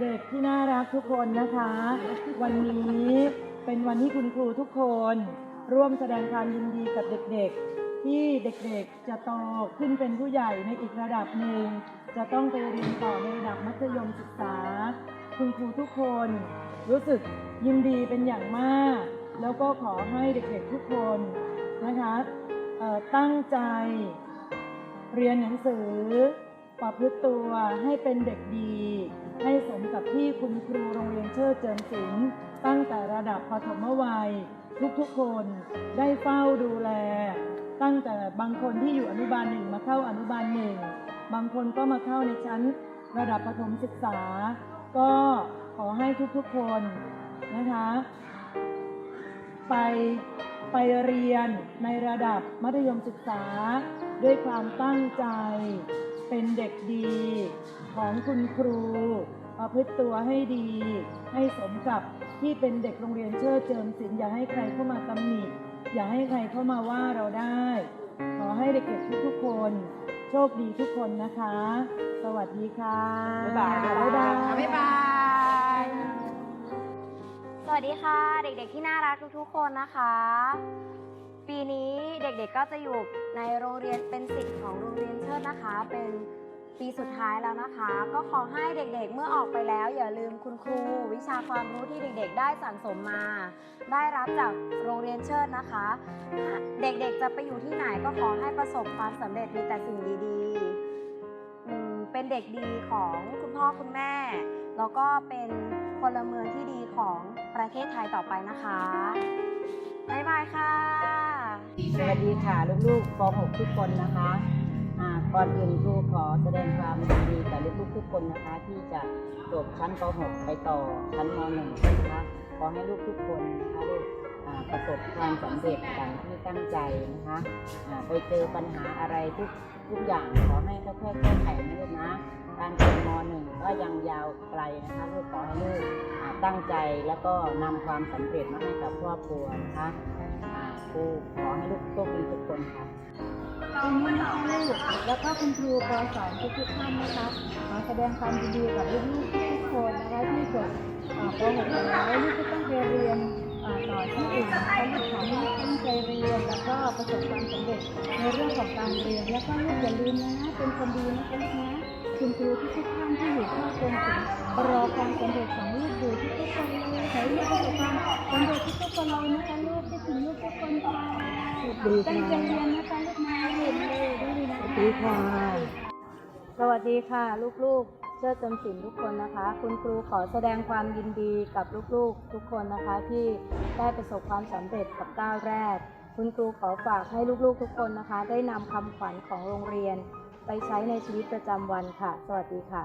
เด็กๆที่น่ารักทุกคนนะคะ วันนี้เป็นวันที่คุณครูทุกคน ร่วมแสดงความยินดีกับเด็กๆ ที่เด็กๆจะโตขึ้นเป็นผู้ใหญ่ในอีกระดับหนึ่ง จะต้องไปเรียนต่อในระดับมัธยมศึกษา คุณครูทุกคน รู้สึกยินดีเป็นอย่างมาก แล้วก็ขอให้เด็กๆทุกคนนะคะตั้งใจเรียนหนังสือ ประพฤติตัวให้เป็นเด็กดี ให้สมกับที่คุณครูโรงเรียนเชิดเจิมศิลป์ตั้งแต่ระดับปฐมวัย ทุกๆคนได้เฝ้าดูแล ตั้งแต่บางคนที่อยู่อนุบาลหนึ่งมาเข้าอนุบาลหนึ่งบางคนก็มาเข้าในชั้นระดับประถมศึกษา ก็ขอให้ทุกๆคนนะคะ ไปไปเรียนในระดับมัธยมศึกษาด้วยความตั้งใจ เป็นเด็กดีของคุณครูประพฤติตัวให้ดี ให้สมกับที่เป็นเด็กโรงเรียนเชิดเจิมศิลป์อย่าให้ใครเข้ามาตำหนิอย่าให้ใครเข้ามาว่าเราได้ ขอให้เด็กๆทุกๆคน โชคดีทุกคนนะคะ สวัสดีค่ะ บ๊ายบาย บ๊ายบายบ๊ายบาย สวัสดีค่ะ เด็กๆที่น่ารักทุกๆคนนะคะ ปีนี้เด็กๆก็จะอยู่ในโรงเรียนเป็นสิทธิ์ของโรงเรียนเชิดนะคะ เป็นปีสุดท้ายแล้วนะคะ ก็ขอให้เด็กๆเมื่อออกไปแล้ว อย่าลืมคุณครู วิชาความรู้ที่เด็กๆ ได้สั่งสมมา ได้รับจากโรงเรียนเชิดนะคะ เด็กๆจะไปอยู่ที่ไหนก็ขอให้ประสบความสำเร็จมีแต่สิ่งดีๆ เป็นเด็กดีของคุณพ่อคุณแม่ แล้วก็เป็นพลเมืองที่ดีของประเทศไทยต่อไปนะคะบ๊ายบายค่ะ สวัสดีค่ะลูกๆป .6 ทุกคนนะคะก่อนอื่นครูขอแสดงความยินดีกับลูกๆทุกคนนะคะ ที่จะจบชั้นป .6 ไปต่อชั้นม .1 นะคะขอให้ลูกทุกคนนะคะลูกประสบความสำเร็จดังที่ตั้งใจนะคะไปเจอปัญหาอะไรทุกทุกอย่างขอให้ค่อยๆแก้ไขนะลูกนะ การเรียนม .1 ก็ยังยาวไกลนะคะลูกขอให้ลูกอ่า ตั้งใจแล้วก็นำความสำเร็จมาให้กับครอบครัวนะคะอ่าครูขอให้ลูกโชคดีทุกคนค่ะ วันนี้นะคะลูกแล้วก็คุณครูปสอนทุกๆท่านนะคะขอแสดงความยินดีกับลูกๆทุกๆคนนะคะที่จบอ่าป .6 แล้วลูกก็ต้องไปเรียนอ่าต่อที่อื่นนะคะลูกขอให้ลูกตั้งใจเรียนแล้วก็ประสบความสำเร็จในเรื่องของการเรียนแล้วก็ลูกอย่าลืมนะเป็นคนดีนะคะลูกนะ คุณครูทุกๆท่านที่อยู่ทั่วกรมศิลป์รอความสำเร็จของลูกอยู่ทุกๆคนเลยขอให้ลูกประสบความสำเร็จทุกๆคนเลยนะคะลูกคิดถึงลูกทุกคนค่ะตั้งใจเรียนนะคะลูกนะเรียนเลยด้เลยนะคะดีค่ะ สวัสดีค่ะ ลูกๆเชิดจำศิลทุกคนนะคะ คุณครูขอแสดงความยินดีกับลูกๆ ทุกคนนะคะที่ได้ประสบความสำเร็จกับก้าวแรก คุณครูขอฝากให้ลูกๆทุกคนนะคะ ได้นำคำขวัญของโรงเรียน ไปใช้ในชีวิตประจำวันค่ะ สวัสดีค่ะ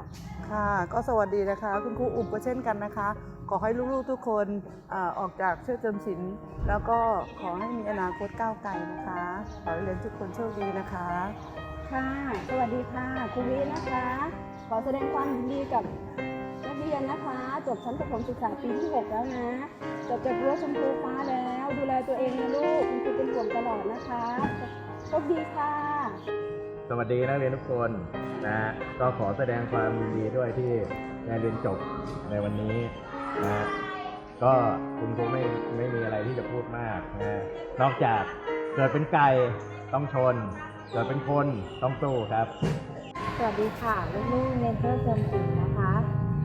ค่ะ ก็สวัสดีนะคะ คุณครูอุ๋มก็เช่นกันนะคะ ขอให้ลูกๆทุกคนอาออกจากเชื่อเจิมศิลป์แล้วก็ขอให้มีอนาคตก้าวไกลนะคะ ขอให้เรียนทุกคนโชคดีนะคะ ค่ะ สวัสดีค่ะครูวินะคะ ขอแสดงความยินดีกับนักเรียนนะคะ จบชั้นประถมศึกษาปีที่ 6 แล้วนะ จบจากรั้วชมพูฟ้าแล้ว ดูแลตัวเองนะลูกคุณครูเป็นห่วงตลอดนะคะโชคดีค่ะ สวัสดีนักเรียนทุกคนนะฮะก็ขอแสดงความยินดีด้วยที่ได้เรียนจบในวันนี้นะฮะก็คุณคงไม่ไม่มีอะไรที่จะพูดมากนะฮะนอกจากเกิดเป็นไก่ต้องชน เกิดเป็นคนต้องสู้ครับ สวัสดีค่ะลูกๆเรียนเชิดจำศิลป์นะคะ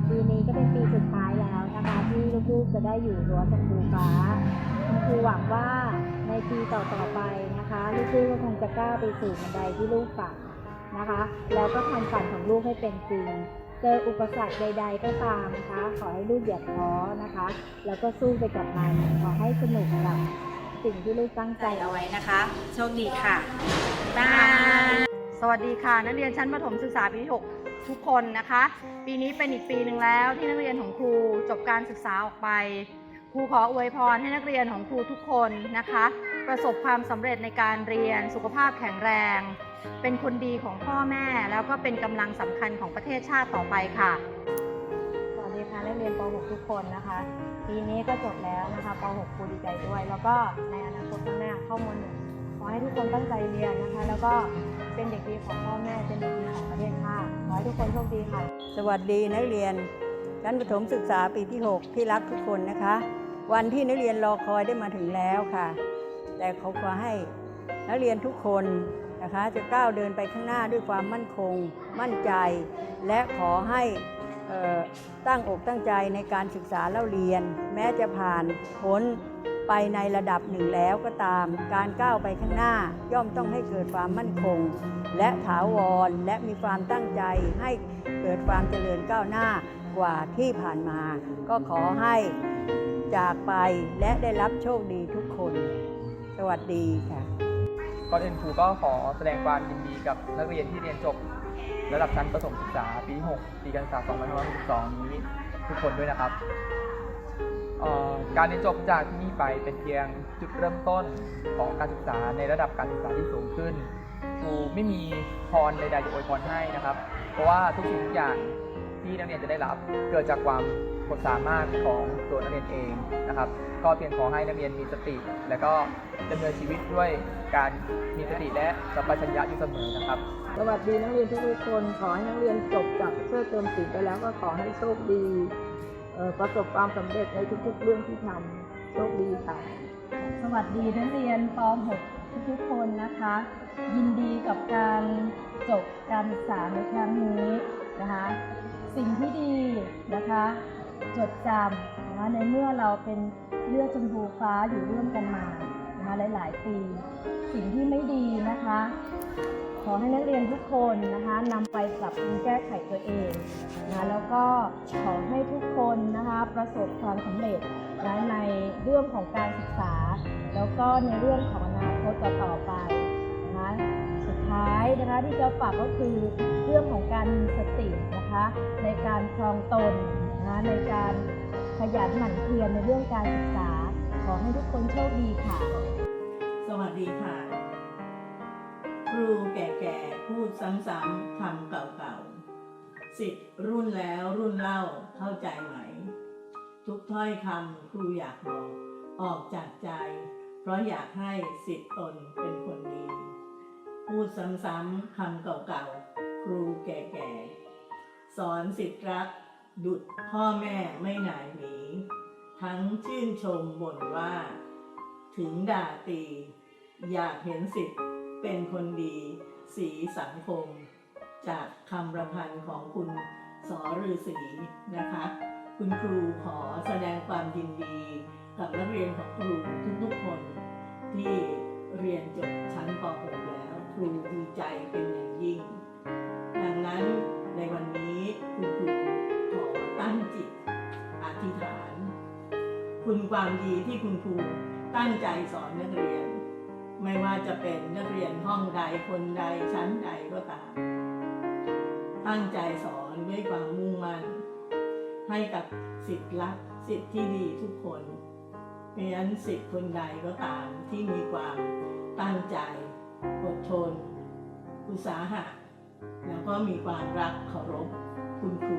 ปีนี้ก็เป็นปีสุดท้ายแล้วนะคะที่ลูกๆจะได้อยู่รั้วชมพูฟ้าคุณครูหวังว่า ในปีต่อๆไปนะคะลูกๆก็คงจะก้าวไปสู่บันไดที่ลูกฝันนะคะ แล้วก็ทำฝันของลูกให้เป็นจริง เจออุปสรรคใด ๆ ก็ตามนะคะ ขอให้ลูกอย่าท้อนะคะ แล้วก็สู้ไปกับมันขอให้สนุกกับสิ่งที่ลูกตั้งใจเอาไว้นะคะ โชคดีค่ะบายสวัสดีค่ะ นักเรียนชั้นประถมศึกษาปีที่6ทุกคนนะคะ ปีนี้เป็นอีกปีหนึ่งแล้วที่นักเรียนของครูจบการศึกษาออกไปครูขออวยพรให้นักเรียนของครูทุกคนนะคะ ประสบความสำเร็จในการเรียนสุขภาพแข็งแรง เป็นคนดีของพ่อแม่ แล้วก็เป็นกำลังสำคัญของประเทศชาติต่อไปค่ะ สวัสดีค่ะนักเรียนป .6 ทุกคนนะคะ ปีนี้ก็จบแล้วนะคะป .6 ครูดีใจด้วย แล้วก็ในอนาคตข้างหน้าเข้ามหนึ่งขอให้ทุกคนตั้งใจเรียนนะคะ แล้วก็เป็นเด็กดีของพ่อแม่ เป็นเด็กดีของประเทศชาติขอให้ทุกคนโชคดีค่ะ สวัสดีนักเรียนชชั้นประถมศึกษาปีที่ 6 ที่รักทุกคนนะคะ วันที่นักเรียนรอคอยได้มาถึงแล้วค่ะ แต่เขาขอให้นักเรียนทุกคนนะคะจะก้าวเดินไปข้างหน้าด้วยความมั่นคง มั่นใจ และขอให้เอ่อตั้งอกตั้งใจในการศึกษาเล่าเรียน แม้จะผ่านพ้นไปในระดับหนึ่งแล้วก็ตาม การก้าวไปข้างหน้าย่อมต้องให้เกิดความมั่นคง และถาวรและมีความตั้งใจให้เกิดความเจริญก้าวหน้ากว่าที่ผ่านมา ก็ขอให้จากไปและได้รับโชคดีทุกคน สวัสดีค่ะก่อนอื่นครูก็ขอแสดงความยินดีกับนักเรียนที่เรียนจบ ระดับชั้นประถมศึกษาปีที่6ปีการศึกษา2562นี้ทุกคนด้วยนะครับ การเรียนจบจากที่นี่ไปเป็นเพียงจุดเริ่มต้นของการศึกษาในระดับการศึกษาที่สูงขึ้นครูไม่มีพรใดๆจะอวยพรให้นะครับ เพราะว่าทุกสิ่งทุกอย่างที่นักเรียนจะได้รับเกิดจากความความสามารถของตัวนักเรียนเองนะครับ ก็เพียงขอให้นักเรียนมีสติ และก็ดำเนินชีวิตด้วยการมีสติและสัมปชัญญะอยู่เสมอนะครับ สวัสดีนักเรียนทุกๆคน ขอให้นักเรียนจบจากเชื่อเติมสินไปแล้วก็ขอให้โชคดีเอ่อประสบความสำเร็จในทุกๆเรื่องที่ทำโชคดีค่ะ สวัสดีนักเรียนป .6 ทุกๆคนนะคะ ยินดีกับการจบการศึกษาในครั้งนี้นะคะ สิ่งที่ดีนะคะ จดจำนะคะในเมื่อเราเป็น เลือดชมพูฟ้าอยู่ร่วมกันมานะคะหลาย ๆ ปี สิ่งที่ไม่ดีนะคะ ขอให้นักเรียนทุกคนนะคะนำไปปรับปรุงแก้ไขตัวเองนะแล้วก็ขอให้ทุกคนนะคะประสบความสำเร็จนะในเรื่องของการศึกษา แล้วก็ในเรื่องของอนาคตต่อไปนะคะสุดท้ายนะคะที่จะฝากก็คือเรื่องของการมีสตินะคะในการครองตน นะคะในการขยันหมั่นเพียรในเรื่องการศึกษา ขอให้ทุกคนโชคดีค่ะ สวัสดีค่ะ ครูแก่ๆ พูดซ้ำๆคำเก่าๆสิทธิ์รุ่นแล้วรุ่นเล่าเข้าใจไหม ทุกถ้อยคำครูอยากบอกออกจากใจ เพราะอยากให้สิทธิ์ตนเป็นคนดี พูดซ้ำๆคำเก่าๆ ครูแก่ๆ สอนสิทธิ์รัก ดุดพ่อแม่ไม่หนายหนี ทั้งชื่นชมบ่นว่า ถึงด่าตี อยากเห็นสิทธิ์เป็นคนดี สีสังคม จากคำประพันธ์ของคุณสอฤาษีนะคะ คุณครูขอแสดงความยินดี กับนักเรียนของครูทุกๆคน ที่เรียนจบชั้นป .6 แล้ว ครูดีใจเป็นอย่างยิ่ง ดังนั้นในวันนี้คุณครู ตั้งจิตอธิษฐาน คุณความดีที่คุณครูตั้งใจสอนนักเรียน ไม่ว่าจะเป็นนักเรียนห้องใดคนใดชั้นใดก็ตาม ตั้งใจสอนด้วยความมุ่งมั่นให้กับสิทธิ์รักสิทธิ์ที่ดีทุกคนเพราะนั้นสิทธิ์คนใดก็ตามที่มีความตั้งใจอดทน อุตสาหะ แล้วก็มีความรักเคารพคุณครู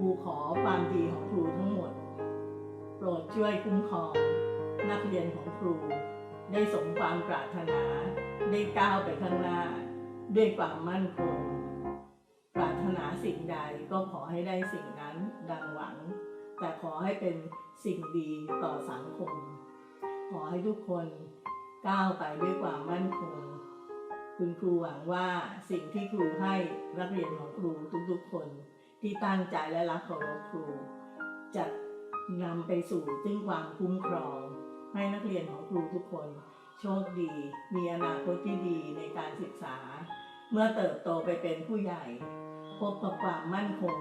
รูขอความดีของครูทั้งหมด โปรดช่วยคุ้มครองนักเรียนของครู ได้สมความปรารถนา ได้ก้าวไปข้างหน้า ด้วยความมั่นคง ปรารถนาสิ่งใดก็ขอให้ได้สิ่งนั้นดังหวัง แต่ขอให้เป็นสิ่งดีต่อสังคม ขอให้ทุกคนก้าวไปด้วยความมั่นคง คุณครูหวังว่าสิ่งที่ครูให้นักเรียนของครูทุกๆคน ที่ตั้งใจและรักเคารพครู จะนำไปสู่ซึ่งความคุ้มครอง ให้นักเรียนของครูทุกคน โชคดี มีอนาคตที่ดีในการศึกษา เมื่อเติบโตไปเป็นผู้ใหญ่ พบกับความมั่นคง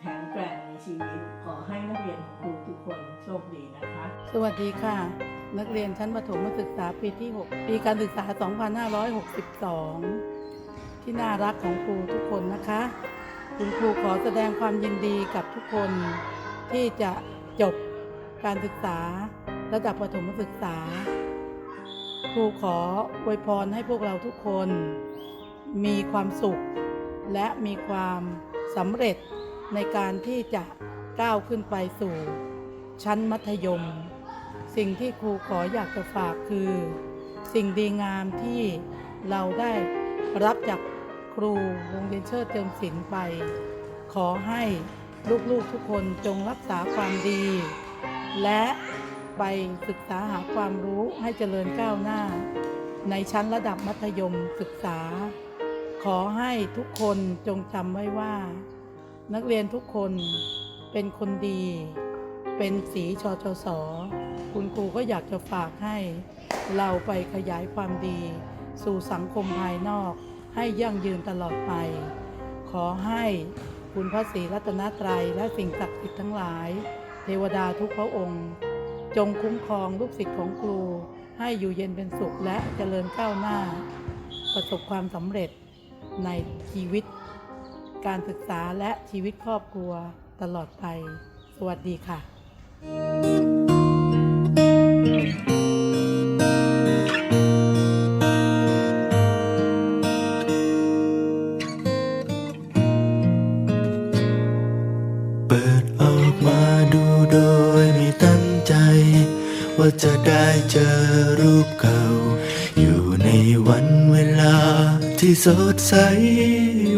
แข็งแกร่งในชีวิต ขอให้นักเรียนของครูทุกคนโชคดีนะคะ สวัสดีค่ะ นักเรียนชั้นประถมศึกษาปีที่ 6 ปีการศึกษา 2562 ที่น่ารักของครูทุกคนนะคะ คุณครูขอแสดงความยินดีกับทุกคนที่จะจบการศึกษาระดับประถมศึกษา ครูขออวยพรให้พวกเราทุกคน มีความสุข และมีความสำเร็จในการที่จะก้าวขึ้นไปสู่ ชั้นมัธยม สิ่งที่ครูขออยากจะฝากคือ สิ่งดีงามที่เราได้รับจาก ครูโรงเรียนเชิดเติมศิลป์ไป ขอให้ลูกๆทุกคนจงรักษาความดี และไปศึกษาหาความรู้ให้เจริญก้าวหน้า ในชั้นระดับมัธยมศึกษา ขอให้ทุกคนจงจำไว้ว่า นักเรียนทุกคนเป็นคนดี เป็นสีชอชสคุณครูก็อยากจะฝากให้ เราไปขยายความดี สู่สังคมภายนอก ให้ยั่งยืนตลอดไป ขอให้คุณพระศรีรัตนตรัยและสิ่งศักดิ์สิทธิ์ทั้งหลาย เทวดาทุกพระองค์ จงคุ้มครองลูกศิษย์ของครู ให้อยู่เย็นเป็นสุขและเจริญก้าวหน้า ประสบความสำเร็จในชีวิต การศึกษาและชีวิตครอบครัวตลอดไป สวัสดีค่ะเจะได้เจอรูปเก่า อยู่ในวันเวลาที่สดใส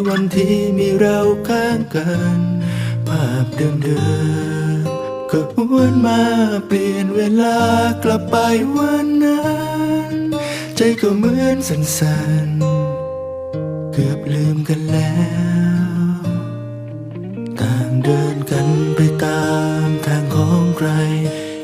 วันที่มีเราข้างกัน ภาพเดิมๆก็หวนมาเปลี่ยนเวลากลับไปวันนั้น ใจก็เหมือนสั่นๆ เกือบลืมกันแล้วต่างเดินกันไปตามทางของใคร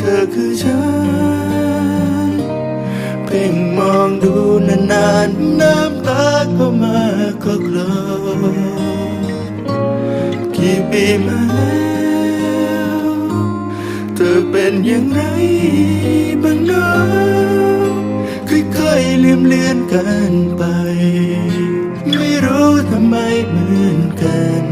เธอคือฉัน เพ่งมองดูนานๆ น้ำตาก็มาก็คลอกี่ปีมาแล้ว เธอเป็นอย่างไรบ้างเนะค่อยๆลืมเลือนกันไป ไม่รู้ทำไมเหมือนกัน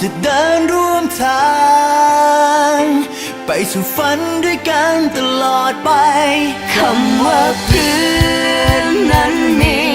จะเดินร่วมทาง ไปสู่ฝันด้วยกันตลอดไป คำว่าเพื่อนนั้นมี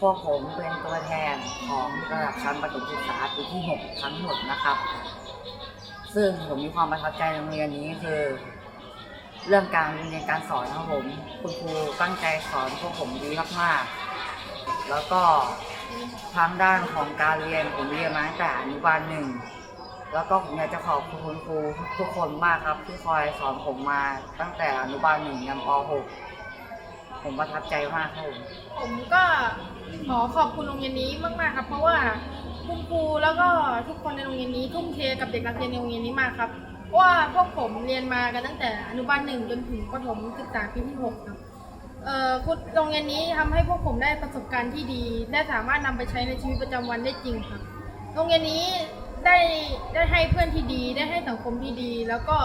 พวกผมเป็นตัวแทนของระดับชั้นประถมศึกษาปีที่ 6 ทั้งหมดนะครับ ซึ่งผมมีความประทับใจในโรงเรียนนี้คือ เรื่องการเรียนการสอนครับผมคุณครูตั้งใจสอนพวกผมดีมากๆ แล้วก็ทางด้านของการเรียนผมเรียนมาตั้งแต่อนุบาลหนึ่งแล้วก็ผมอยากจะขอบคุณคุณครูทุกคนมากครับที่คอยสอนผมมาตั้งแต่อนุบาลหนึ่งยันป .6 ผมประทับใจมากครับผม ผมก็ขอขอบคุณโรงเรียนนี้มากๆครับ เพราะว่าคุณครูแล้วก็ทุกคนในโรงเรียนนี้ทุ่มเทกับเด็กนักเรียนในโรงเรียนนี้มากครับเพราะว่าพวกผมเรียนมากันตั้งแต่อนุบาลหนึ่งจนถึงประถมศึกษาปีที่หกครับเอ่อคุณโรงเรียนนี้ทำให้พวกผมได้ประสบการณ์ที่ดี และสามารถนำไปใช้ในชีวิตประจำวันได้จริงครับ โรงเรียนนี้ได้ได้ให้เพื่อนที่ดี ได้ให้สังคมที่ดี แล้วก็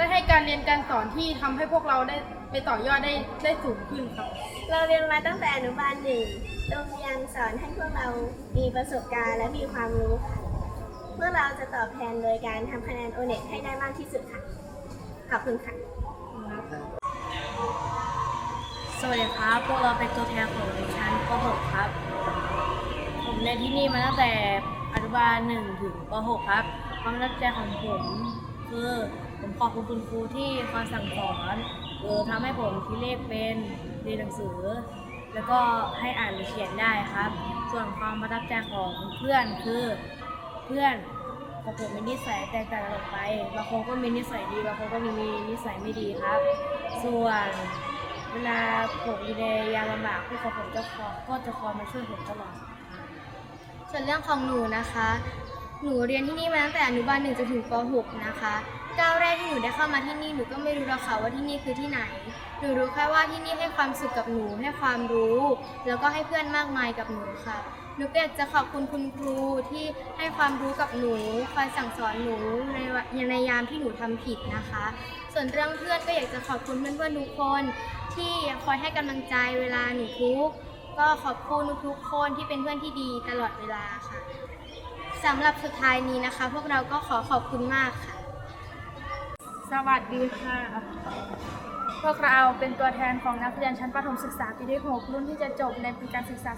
ได้ให้การเรียนการสอนที่ทำให้พวกเราได้ไปต่อยอดได้ได้สูงขึ้นครับ เราเรียนมาตั้งแต่อนุบาลหนึ่งโรงเรียนสอนให้พวกเรามีประสบการณ์และมีความรู้ค่ะเมื่อเราจะตอบแทนโดยการทำคะแนนโอเน็ตให้ได้มากที่สุดค่ะ ขอบคุณค่ะ สวัสดีครับ พวกเราเป็นตัวแทนของชั้นป .6 ครับ ผมเรียนที่นี่มาตั้งแต่อนุบาล1ถึงป .6 ครับ ความตั้งใจของผมคือผม ขอบคุณคุณครูที่คอยสั่งสอนเออทำให้ผมคิดเลขเป็นเรียนหนังสือ แล้วก็ให้อ่านหรือเขียนได้ครับ ส่วนความประทับใจของเพื่อนคือเพื่อนของผมมีนิสัยแตกต่างกันออกไปบางคนก็มีนิสัยดีบางคนก็มีนิสัยไม่ดีครับ ส่วนเวลาผมอยู่ในยามลำบากผู้ของผมจะคอยก็จะคอยมาช่วยผมตลอดส่วนเรื่องของหนูนะคะ หนูเรียนที่นี่มาตั้งแต่อนุบาลหนึ่งจนถึงป .6 นะคะ ก้าวแรกที่หนูได้เข้ามาที่นี่หนูก็ไม่รู้หรอกค่ะว่าที่นี่คือที่ไหน หนูรู้แค่ว่าที่นี่ให้ความสุขกับหนูให้ความรู้ แล้วก็ให้เพื่อนมากมายกับหนูค่ะ หนูก็อยากจะขอบคุณคุณครูที่ให้ความรู้กับหนูคอยสั่งสอนหนูในวะในยามที่หนูทำผิดนะคะ ส่วนเรื่องเพื่อนก็อยากจะขอบคุณเพื่อนๆทุกคน ที่คอยให้กำลังใจเวลาหนูทุกข์ก็ขอบคุณทุกคนที่เป็นเพื่อนที่ดีตลอดเวลาค่ะสำหรับสุดท้ายนี้นะคะ พวกเราก็ขอขอบคุณมากค่ะ สวัสดีค่ะ พวกเราเป็นตัวแทนของนักเรียนชั้นประถมศึกษาปีที่ 6 รุ่นที่จะจบในปีการศึกษา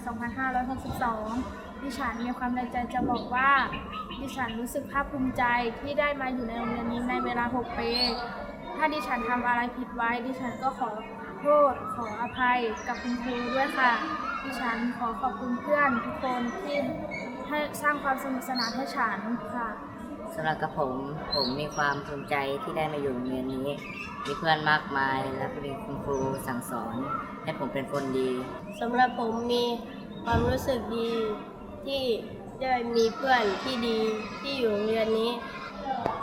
2562 ดิฉันมีความในใจจะบอกว่า ดิฉันรู้สึกภาคภูมิใจที่ได้มาอยู่ในโรงเรียนนี้ในเวลา 6 ปี ถ้าดิฉันทำอะไรผิดไว้ ดิฉันก็ขอโทษ ขออภัยกับคุณครูด้วยค่ะ ดิฉันขอขอบคุณเพื่อนทุกคนที่ให้สร้างความสนุกสนานให้ฉันค่ะ สำหรับกับผม ผมมีความภูมิใจที่ได้มาอยู่โรงเรียนนี้ มีเพื่อนมากมาย และมีคุณครูสั่งสอน ให้ผมเป็นคนดีสำหรับผมมีความรู้สึกดีที่ได้มีเพื่อนที่ดีที่อยู่โรงเรียนนี้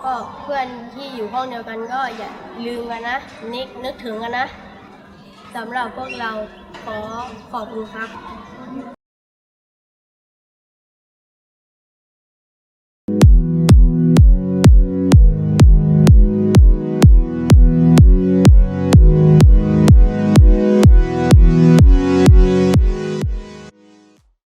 ก็เพื่อนที่อยู่ห้องเดียวกันก็อย่าลืมกันนะนิกนึกถึงกันนะสำหรับพวกเราขอขอบคุณครับ